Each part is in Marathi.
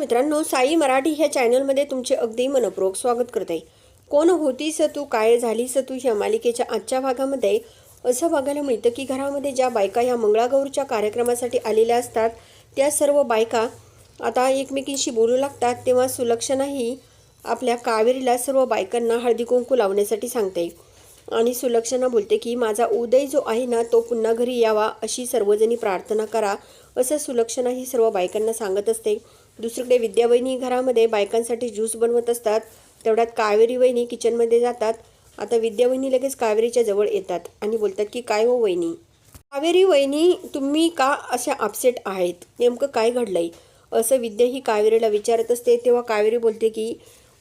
मित्रांनो साई मराठी ह्या चॅनलमध्ये तुमचे अगदी मनपूर्वक स्वागत करत. आहे कोण होतीस तू काय झालीस तू ह्या मालिकेच्या आजच्या भागामध्ये? असं बघायला मिळतं की घरामध्ये ज्या बायका ह्या मंगळागौरच्या कार्यक्रमासाठी आलेल्या असतात त्या सर्व बायका आता एकमेकींशी बोलू लागतात तेव्हा सुलक्षणाही आपल्या कावेरीला सर्व बायकांना हळदी कुंकू लावण्यासाठी सांगते. आणि सुलक्षणा बोलते की माझा उदय जो आहे ना तो पुन्हा घरी यावा अशी सर्वजणी प्रार्थना करा असं सुलक्षणा ही सर्व बायकांना सांगत असते. दुसरीकडे विद्यावहिनी घरामध्ये बायकांसाठी ज्यूस बनवत असतात. तेवढ्यात कावेरी वहिनी किचनमध्ये जातात. आता विद्यावहिनी लगेच कावेरीच्या जवळ येतात आणि बोलतात की काय हो वहिनी? कावेरी वहिनी तुम्ही का अशा अपसेट आहेत? नेमकं काय घडलंय? असं विद्या ही कावेरीला विचारत असते. तेव्हा कावेरी बोलते की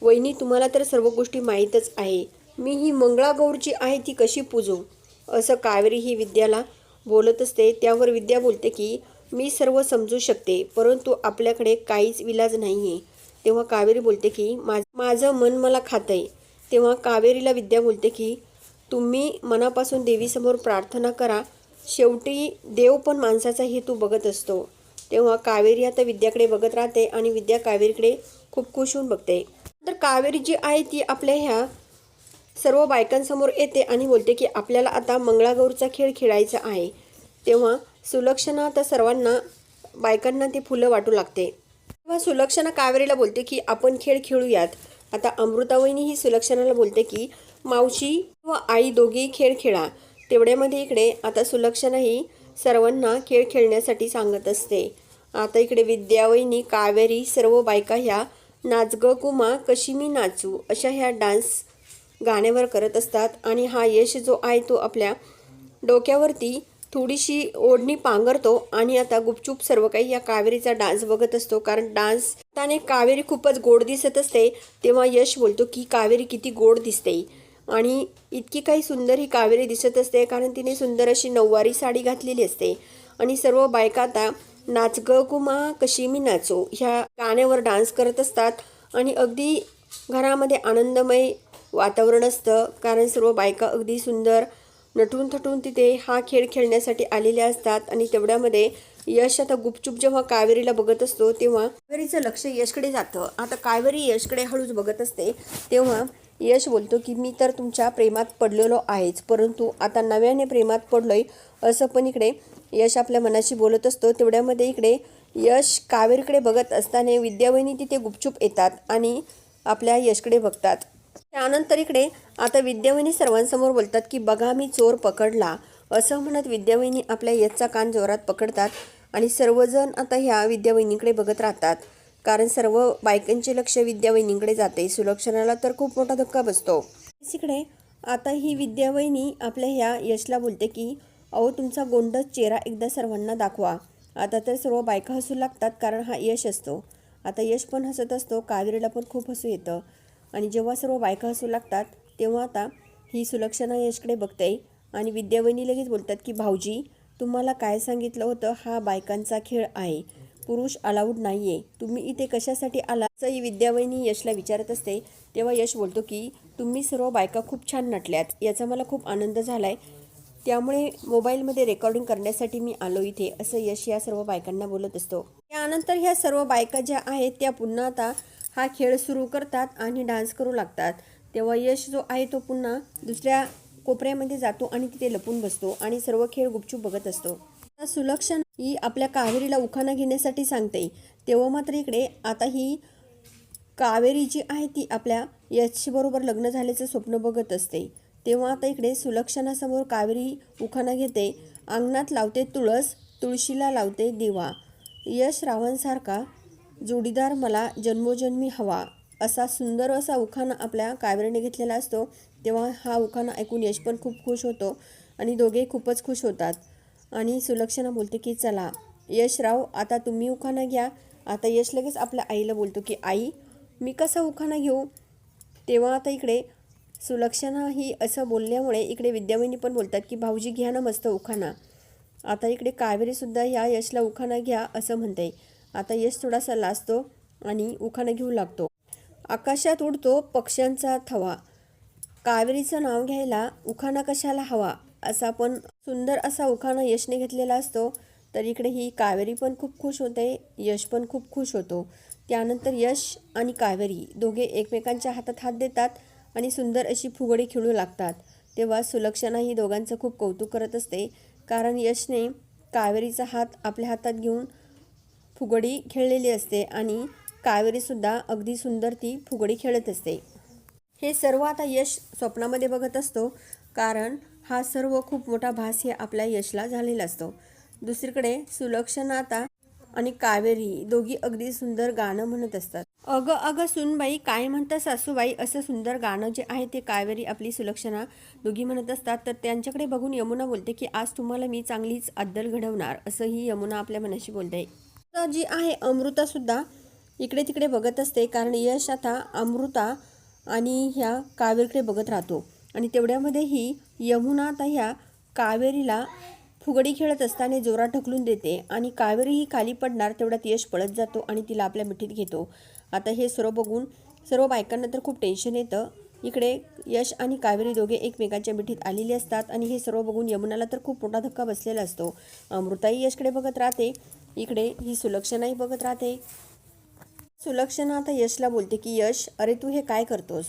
वहिनी तुम्हाला तर सर्व गोष्टी माहीतच आहे. मी ही मंगळागौरची आहे ती कशी पूजू? असं कावेरी ही विद्याला बोलत असते. त्यावर विद्या बोलते की मी सर्व समजू शकते परंतु आपल्याकडे काहीच विलाज नाही आहे तेव्हा कावेरी बोलते की मा माझं मन मला खातंय. तेव्हा कावेरीला विद्या बोलते की तुम्ही मनापासून देवीसमोर प्रार्थना करा. शेवटी देव पण माणसाचा हेतू बघत असतो. तेव्हा कावेरी आता विद्याकडे बघत राहते आणि विद्या कावेरीकडे खूप खुश होऊन बघते. तर कावेरी जी आहे ती आपल्या ह्या सर्व बायकांसमोर येते आणि बोलते की आपल्याला आता मंगळागौरचा खेळ खेळायचा आहे. तेव्हा सुलक्षणा आता सर्वांना बायकांना ती फुलं वाटू लागते. तेव्हा सुलक्षणा कावेरीला बोलते की आपण खेळ खेळूयात. आता अमृतावहिनी ही सुलक्षणाला बोलते की मावशी व आई दोघेही खेळ खेळा. तेवढ्यामध्ये इकडे आता सुलक्षणा ही सर्वांना खेळ खेळण्यासाठी सांगत असते. आता इकडे विद्यावहिनी कावेरी सर्व बायका ह्या नाच ग कुमा कशी मी नाचू अशा ह्या डान्स गाण्यावर करत असतात. आणि हा यश जो आहे तो आपल्या डोक्यावरती थोडीशी ओढणी पांघरतो आणि आता गुपचूप सर्व काही या कावेरीचा डान्स बघत असतो. कारण डान्स त्याने कावेरी खूपच गोड दिसत असते. तेव्हा यश बोलतो की कावेरी किती गोड दिसते. आणि इतकी काही सुंदर ही कावेरी दिसत असते कारण तिने सुंदर अशी नऊवारी साडी घातलेली असते. आणि सर्व बायका आता नाच ग कुमा कशी मी नाचो ह्या गाण्यावर डान्स करत असतात. आणि अगदी घरामध्ये आनंदमय वातावरण असतं. कारण सर्व बायका अगदी सुंदर नटून थटून तिथे हा खेळ खेळण्यासाठी आलेले असतात आणि तेवढ्यामध्ये यश आता गुपचूप जेव्हा कावेरीला बघत असतो तेव्हा कावेरीचं लक्ष यशकडे जातं. आता कावेरी यशकडे हळूच बघत असते तेव्हा यश बोलतो की मी तर तुमच्या प्रेमात पडलेलो आहेच परंतु आता नव्याने प्रेमात पडलोय असं पण इकडे यश आपल्या मनाशी बोलत असतो. तेवढ्यामध्ये इकडे यश कावेरीकडे बघत असताना विद्यावहिनी तिथे गुपचूप येतात आणि आपल्या यशकडे बघतात. त्यानंतर इकडे आता विद्यावहिनी सर्वांसमोर बोलतात की बघा मी चोर पकडला. असं म्हणत विद्यावहिनी आपल्या यशचा कान जोरात पकडतात आणि सर्वजण आता ह्या विद्यावहिनीकडे बघत राहतात. कारण सर्व बायकांचे लक्ष विद्यावहिनीकडे जाते. सुलक्षणाला तर खूप मोठा धक्का बसतो. इकडे आता ही विद्यावहिनी आपल्या ह्या यशला बोलते की अहो तुमचा गोंडस चेहरा एकदा सर्वांना दाखवा. आता तर सर्व बायका हसू लागतात कारण हा यश असतो. आता यश पण हसत असतो. कावेरीला पण खूप हसू येतं. आणि जेव्हा सर्व बायका हसू लागतात तेव्हा आता ही सुलक्षणा यशकडे बघते आणि विद्यावहिनी लगेच बोलतात की भाऊजी तुम्हाला काय सांगितलं होतं? हा बायकांचा खेळ आहे. पुरुष अलाउड नाही आहे तुम्ही इथे कशासाठी आला? असं ही विद्यावहिनी यशला विचारत असते. तेव्हा यश बोलतो की तुम्ही सर्व बायका खूप छान नटल्यात. याचा मला खूप आनंद झाला आहे त्यामुळे मोबाईलमध्ये रेकॉर्डिंग करण्यासाठी मी आलो इथे असं यश या सर्व बायकांना बोलत असतो. त्यानंतर ह्या सर्व बायका ज्या आहेत त्या पुन्हा आता हा खेळ सुरू करतात आणि डान्स करू लागतात. तेव्हा यश जो आहे तो पुन्हा दुसऱ्या कोपऱ्यामध्ये जातो आणि तिथे लपून बसतो आणि सर्व खेळ गुपचूप बघत असतो. आता सुलक्षण ही आपल्या कावेरीला उखाणा घेण्यासाठी सांगते. तेव्हा मात्र इकडे आता ही कावेरी जी आहे ती आपल्या यशबरोबर लग्न झाल्याचं स्वप्न बघत असते. तेव्हा आता इकडे सुलक्षणासमोर कावेरी उखाणा घेते. अंगणात लावते तुळस तुळशीला लावते दिवा. यश रावणसारखा जोडीदार मला जन्मोजन्मी हवा असा सुंदर असा उखाणा आपल्या कावेरीने घेतलेला असतो तेव्हा हा उखाणा ऐकून यश पण खूप खुश होतो आणि दोघे खूपच खुश होतात. आणि सुलक्षणा बोलते की चला यशराव आता तुम्ही उखाणा घ्या. आता यश लगेच आपल्या आईला बोलतो की आई मी कसा उखाणा घेऊ? तेव्हा आता इकडे सुलक्षणा ही असं बोलल्यामुळे इकडे विद्यावहिनी पण बोलतात की भाऊजी घ्या ना मस्त उखाणा. आता इकडे कावेरीसुद्धा या यशला उखाणा घ्या असं म्हणते. आता यश थोडासा लाजतो आणि उखाणं घेऊ लागतो. आकाशात उडतो पक्ष्यांचा थवा. कावेरीचं नाव घ्यायला उखाणा कशाला हवा? असा पण सुंदर असा उखाणा यशने घेतलेला असतो तर इकडे ही कावेरी पण खूप खुश होते यश पण खूप खुश होतो. त्यानंतर यश आणि कावेरी दोघे एकमेकांच्या हातात हात देतात आणि सुंदर अशी फुगडी खेळू लागतात. तेव्हा सुलक्षणा ही दोघांचं खूप कौतुक करत असते कारण यशने कावेरीचा हात आपल्या हातात घेऊन फुगडी खेळलेली असते आणि कावेरीसुद्धा अगदी सुंदर ती फुगडी खेळत असते. हे सर्व आता यश स्वप्नामध्ये बघत असतो कारण हा सर्व खूप मोठा भास हे आपल्या यशला झालेला असतो. दुसरीकडे सुलक्षणा आता आणि कावेरी दोघी अगदी सुंदर गाणं म्हणत असतात. अगं अगं सुनबाई काय म्हणता सासूबाई असं सुंदर गाणं जे आहे ते कावेरी आपली सुलक्षणा दोघी म्हणत असतात. तर त्यांच्याकडे बघून यमुना बोलते की आज तुम्हाला मी चांगलीच अद्दल घडवणार असंही यमुना आपल्या मनाशी बोलते. जी आहे अमृतासुद्धा इकडे तिकडे बघत असते कारण यश आता अमृता आणि ह्या कावेरीकडे बघत राहतो. आणि तेवढ्यामध्येही यमुना आता ह्या कावेरीला फुगडी खेळत असताना जोरात ढकलून देते आणि कावेरी ही खाली पडणार तेवढ्यात यश पळत जातो आणि तिला आपल्या मिठीत घेतो. आता हे सर्व बघून सर्व बायकांना तर खूप टेन्शन येतं. इकडे यश आणि कावेरी दोघे एकमेकांच्या मिठीत आलेले असतात आणि हे सर्व बघून यमुनाला तर खूप मोठा धक्का बसलेला असतो. अमृताही यशकडे बघत राहते. इकडे ही सुलक्षणाही बघत राहते. सुलक्षणा आता यशला बोलते की यश अरे तू हे काय करतोस?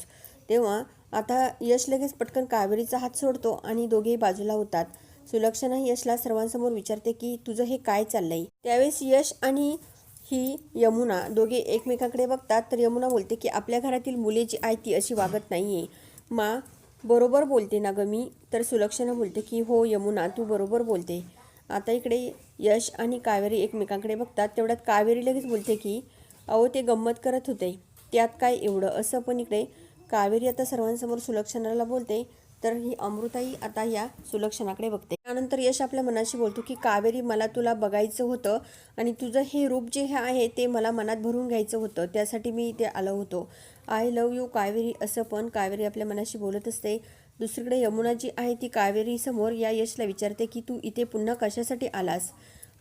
तेव्हा आता यश लगेच पटकन कावेरीचा हात सोडतो आणि दोघेही बाजूला होतात. सुलक्षणा यशला सर्वांसमोर विचारते की तुझं हे काय चाललंय? त्यावेळेस यश आणि ही यमुना दोघे एकमेकांकडे बघतात. तर यमुना बोलते की आपल्या घरातील मुले जी आहे ती अशी वागत नाही आहे मा बरोबर बोलते ना ग मी? तर सुलक्षणा बोलते की हो यमुना तू बरोबर बोलते. आता इकडे यश आणि कावेरी एकमेकांकडे बघतात तेवढ्यात कावेरी लगेच बोलते की अहो ते गंमत करत होते. त्यात काय एवढं? असं पण इकडे कावेरी आता सर्वांसमोर सुलक्षणाला बोलते तर ही अमृताई आता या सुलक्षणाकडे बघते. त्यानंतर यश आपल्या मनाशी बोलतो की कावेरी मला तुला बघायचं होतं आणि तुझं हे रूप जे हे आहे ते मला मनात भरून घ्यायचं होतं. त्यासाठी मी इथे आलो होतो. I love you Kaveri. असं पण कावेरी आपल्या मनाशी बोलत असते. दुसरीकडे यमुना जी आहे ती कावेरी समोर या यशला विचारते की तू इथे पुन्हा कशासाठी आलास?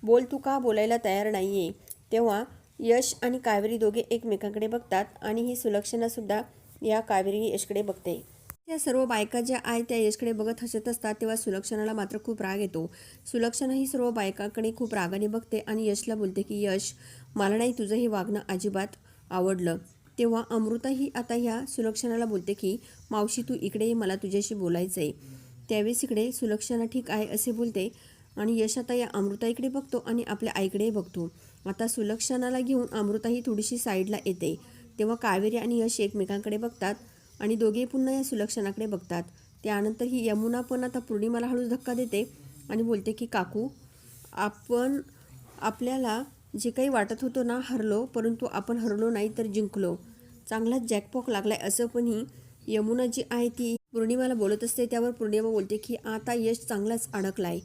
बोल तू का बोलायला तयार नाही आहे तेव्हा यश आणि कावेरी दोघे एकमेकांकडे बघतात आणि ही सुलक्षणासुद्धा या कावेरी यशकडे बघते. त्या सर्व बायका ज्या आहेत त्या यशकडे बघत हसत असतात तेव्हा सुलक्षणाला मात्र खूप राग येतो. सुलक्षणा ही सर्व बायकांकडे खूप रागाने बघते आणि यशला बोलते की यश मला नाही तुझं हे वागणं अजिबात आवडलं. तेव्हा अमृताही आता ह्या सुलक्षणाला बोलते की मावशी तू इकडे ये, मला तुझ्याशी बोलायचं आहे त्यावेळेस इकडे सुलक्षणा ठीक आहे असे बोलते. आणि यश आता या अमृताईकडे बघतो आणि आपल्या आईकडे बघतो. आता सुलक्षणाला घेऊन अमृताही थोडीशी साईडला येते. तेव्हा कावेरी आणि यश एकमेकांकडे बघतात आणि दोघे पुन्हा या सुलक्षणाकडे बघतात. त्यानंतर ही यमुना पण आता पौर्णिमाला हळूच धक्का देते आणि बोलते की काकू आपण आपल्याला जे काही वाटत होतं ना हरलो परंतु आपण हरलो नाही तर जिंकलो. चांगलाच जॅकपॉक लागलाय असं पण ही यमुना जी आहे ती पौर्णिमाला बोलत असते. त्यावर पौर्णिमा बोलते की आता यश चांगलाच अडकलाय.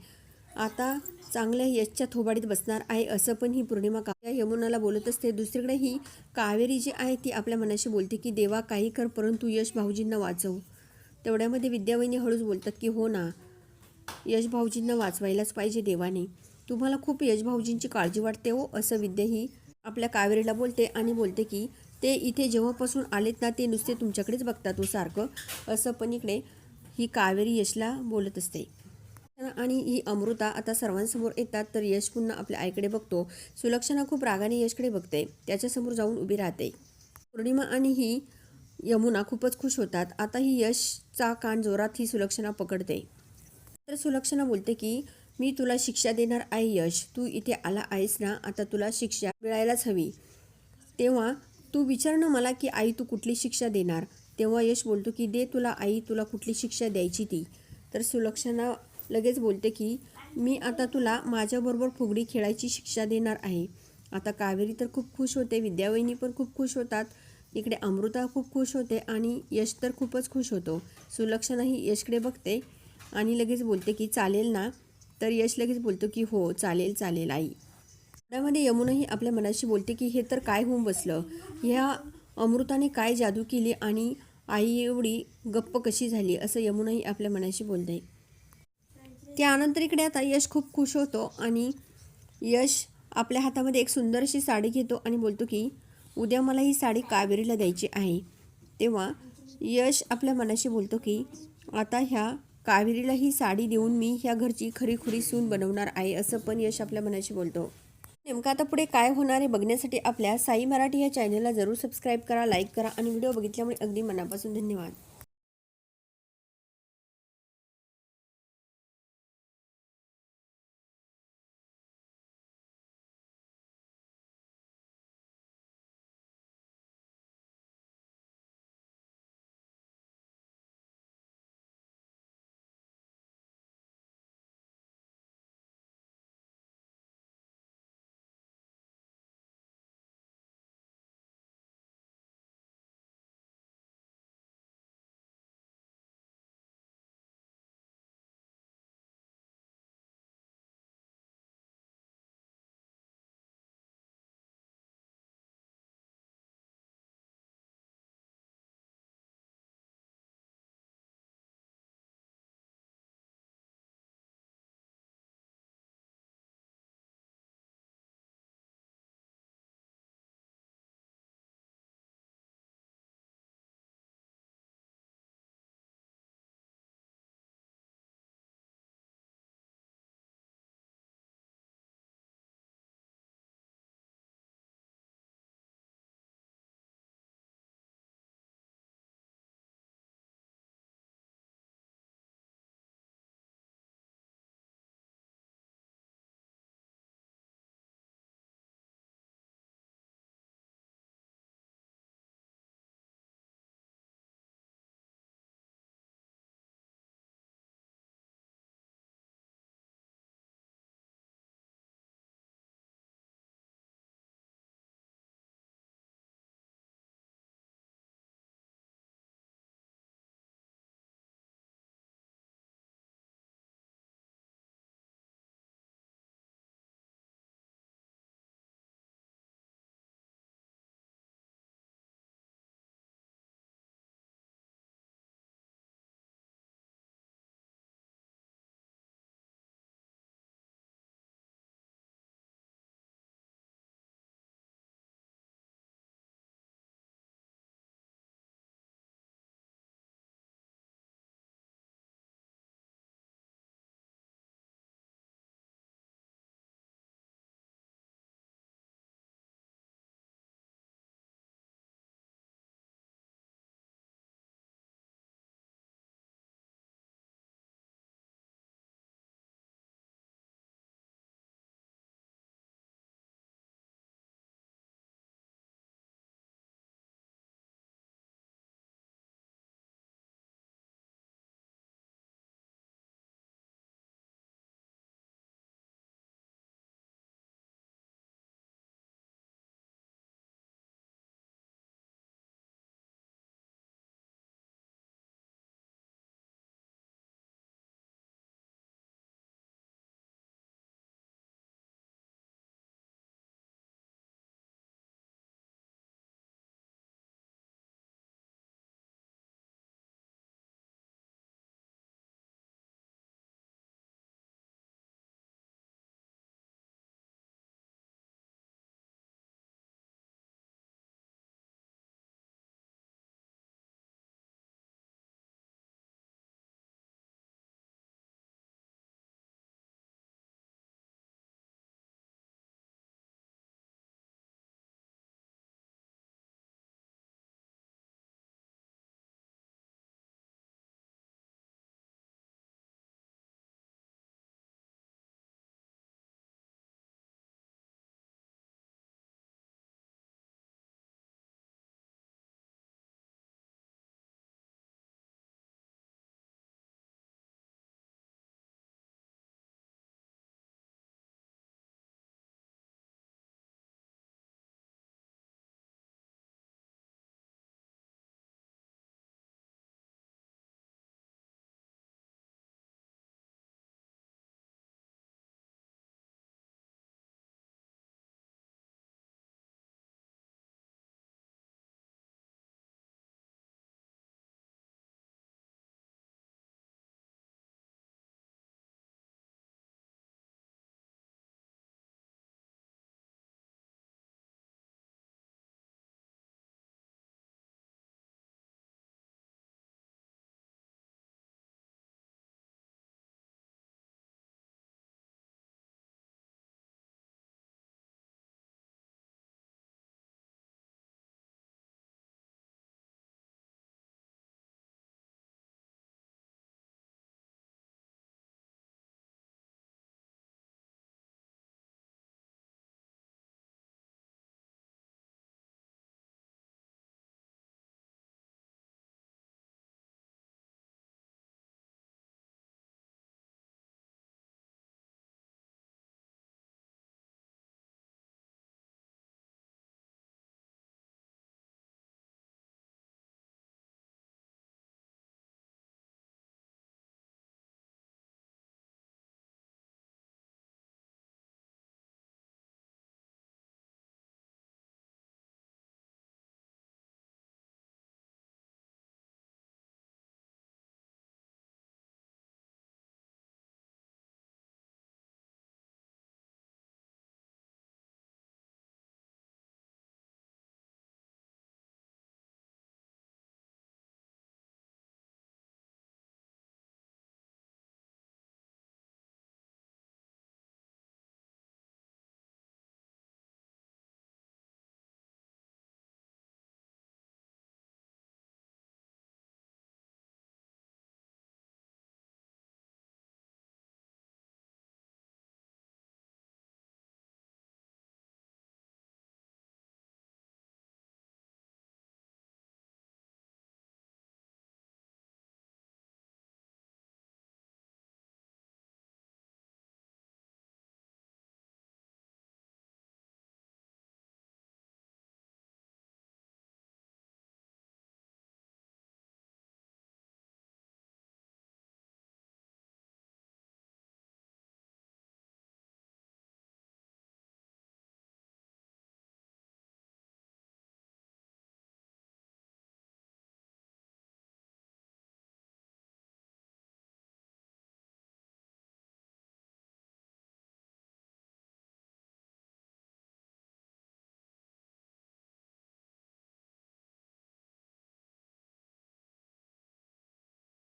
आता चांगल्या यशच्या थोबाडीत बसणार आहे असं पण ही पौर्णिमा का या यमुनाला बोलत असते. दुसरीकडे ही कावेरी जी आहे ती आपल्या मनाशी बोलते की देवा काही कर परंतु यश भाऊजींना वाचव. तेवढ्यामध्ये विद्यावहिनी हळूच बोलतात की हो ना यश भाऊजींना वाचवायलाच पाहिजे देवाने. तुम्हाला खूप यश भाऊजींची काळजी वाटते हो असं विद्या ही आपल्या कावेरीला बोलते आणि बोलते की ते इथे जेव्हापासून आलेत ना ते नुसते तुमच्याकडेच बघतात हो सारखं असं पण इकडे ही कावेरी यशला बोलत असते. आणि ही अमृता आता सर्वांसमोर येतात तर यश पुन्हा आपल्या आईकडे बघतो. सुलक्षणा खूप रागाने यशकडे बघते. त्याच्यासमोर जाऊन उभी राहते. पौर्णिमा आणि ही यमुना खूपच खुश होतात. आता ही यशचा कान जोरात ही सुलक्षणा पकडते. तर सुलक्षणा बोलते की मी तुला शिक्षा देणार आहे यश. तू इथे आला आहेस ना आता तुला शिक्षा मिळायलाच हवी. तेव्हा तू विचार ना मला की आई तू कुठली शिक्षा देणार? तेव्हा यश बोलतो की दे तुला आई तुला कुठली शिक्षा द्यायची ती. तर सुलक्षणा लगेच बोलते की मी आता तुला माझ्याबरोबर फुगडी खेळायची शिक्षा देणार आहे. आता कावेरी तर खूप खुश होते विद्यावहिनी पण खूप खुश होतात. इकडे अमृता खूप खुश होते आणि यश तर खूपच खुश होतो. सुलक्षणाही यशकडे बघते आणि लगेच बोलते की चालेल ना तर यश लगेच बोलतो की हो चालेल चालेल आई. त्यामध्ये यमुनाही आपल्या मनाशी बोलते की हे तर काय होऊन बसलं? ह्या अमृताने काय जादू केली आणि आई एवढी गप्प कशी झाली? असं यमुनाही आपल्या मनाशी बोलते. त्यानंतर इकडे आता यश खूप खुश होतो आणि यश आपल्या हातामध्ये एक सुंदरशी साडी घेतो आणि बोलतो की उद्या मला ही साडी कावेरीला द्यायची आहे. तेव्हा यश आपल्या मनाशी बोलतो की आता ह्या कावेरीला ही साडी देऊन मी ह्या घरची खरीखुरी सून बनवणार आहे असं पण यश आपल्या मनाशी बोलतो. नेमकं आता पुढे काय होणार आहे बघण्यासाठी आपल्या साई मराठी या चॅनलला जरूर सबस्क्राईब करा लाईक करा आणि व्हिडिओ बघितल्यामुळे अगदी मनापासून धन्यवाद.